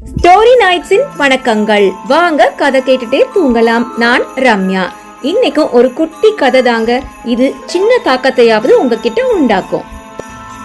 Story நைட்ஸின் வணக்கங்கள். வாங்க கதை கேட்டுட்டே தூங்கலாம். நான் ரம்யா. இன்னைக்கும் ஒரு குட்டி கதை தாங்க. இது சின்ன தாக்கத்தையாவது உங்ககிட்ட உண்டாக்கும்.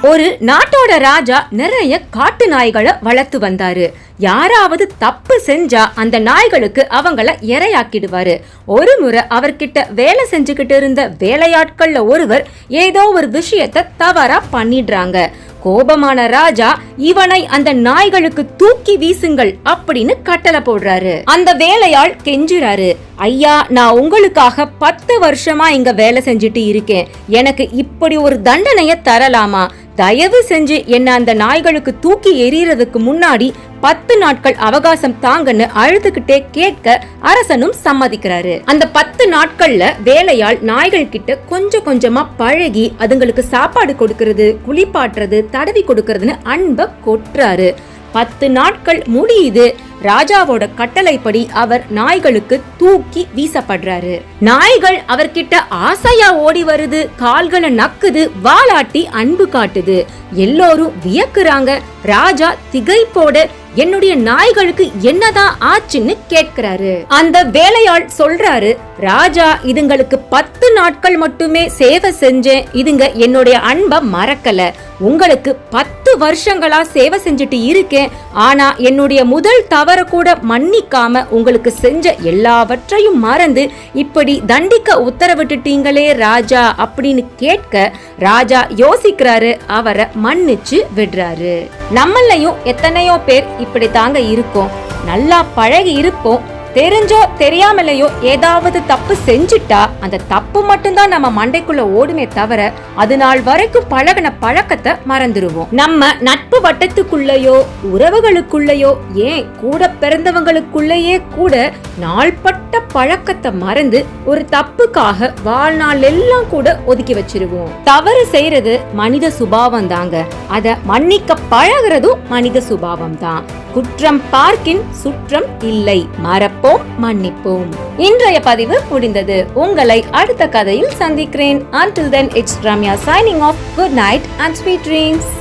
ஒரு நாட்டோட ராஜா நிறைய காட்டு நாய்களை வளர்த்து வந்தாரு. யாராவது தப்பு செஞ்சா அந்த நாய்களுக்கு அவங்கள இரையாக்கிடுவாரு. ஒரு முறை அவர்கிட்ட வேலை செஞ்சுக்கிட்டு இருந்த வேலையாட்கள்ல ஒருவர் ஏதோ ஒரு விஷயத்த தவறா பண்ணிடுறாங்க. கோபமான ராஜா இவனை அந்த நாய்களுக்கு தூக்கி வீசுங்கள் அப்படின்னு கட்டளை போடுறாரு. அந்த வேலையாள் கெஞ்சுறாரு. ஐயா நான் உங்களுக்காக பத்து வருஷமா இங்க வேலை செஞ்சுட்டு இருக்கேன். எனக்கு இப்படி ஒரு தண்டனைய தரலாமா? தயவு செஞ்சு என்ன அந்த நாய்களுக்கு தூக்கி எறியறதுக்கு முன்னாடி பத்து நாட்கள் அவகாசம் தாங்கன்னு அழுதுகிட்டே கேட்க அரசனும் சம்மதிக்கிறாரு. அந்த பத்து நாட்கள்ல வேலையால் நாய்கள் கிட்ட கொஞ்சம் கொஞ்சமா பழகி அதுங்களுக்கு சாப்பாடு கொடுக்கறது குளிப்பாட்டுறது தடவி கொடுக்கறதுன்னு அன்ப கொட்டுறாரு. பத்து நாட்கள் முடியுது. ராஜாவோட கட்டளைப்படி அவர் நாய்களுக்கு தூக்கி வீசப்படுறாரு. நாய்கள் அவர்கிட்ட ஆசையா ஓடி வருது கால்களை நக்குது வாலாட்டி அன்பு காட்டுது. எல்லோரும் வியக்குறாங்க. ராஜா திகைப்போட என்னுடைய நாய்களுக்கு என்னதான் ஆச்சுன்னு கேட்கிறாரு. அந்த வேலையாள் சொல்றாரு ராஜா இதுங்களுக்கு பத்து நாட்கள் மட்டுமே சேவை செஞ்சேன். இதுங்க என்னுடைய அன்பை மறக்கல. உங்களுக்கு பத்து வருஷங்களா சேவை செஞ்சுட்டு இருக்கேன். ஆனா என்னுடைய முதல் தவற கூட மன்னிக்காம உங்களுக்கு செஞ்ச எல்லாவற்றையும் மறந்து இப்படி தண்டிக்க உத்தரவிட்டுட்டீங்களே ராஜா அப்படின்னு கேட்க ராஜா யோசிக்கிறாரு அவரை மன்னிச்சு விடுறாரு. நம்மளையும் எத்தனையோ பேர் இப்படி தாங்க இருக்கோம். நல்லா பழகி இருப்போம். தெரிஞ்சோ தெரியாமலையோ ஏதாவது தப்பு செஞ்சுட்டா அந்த தப்பு மட்டும்தான் நம்ம மண்டைக்குள்ள ஓடுமே தவிர அது நாள் வரைக்கும் பழகின பழக்கத்தை மறந்துடுவோம் நம்ம நட்பு வட்டத்துக்குள்ளேயோ உறவுகளுக்குள்ளேயோ ஏன் கூட பிறந்தவங்களுக்குள்ளேயே கூட நாள்பட்ட பழக்கத்தை மறந்து ஒரு தப்புக்காக வாழ்நாள் எல்லாம் கூட ஒதுக்கி வச்சிருவோம். தவறு செய்யறது மனித சுபாவம் தாங்க அத மன்னிக்க பழகுறதும் மனித சுபாவம் தான் குற்றம் பார்க்கின் சுற்றம் இல்லை. மறப்போம் மன்னிப்போம். இன்றைய பதிவு முடிந்தது. உங்களை அடுத்த கதையில் சந்திக்கிறேன். Until then it's Ramya signing off good night and sweet dreams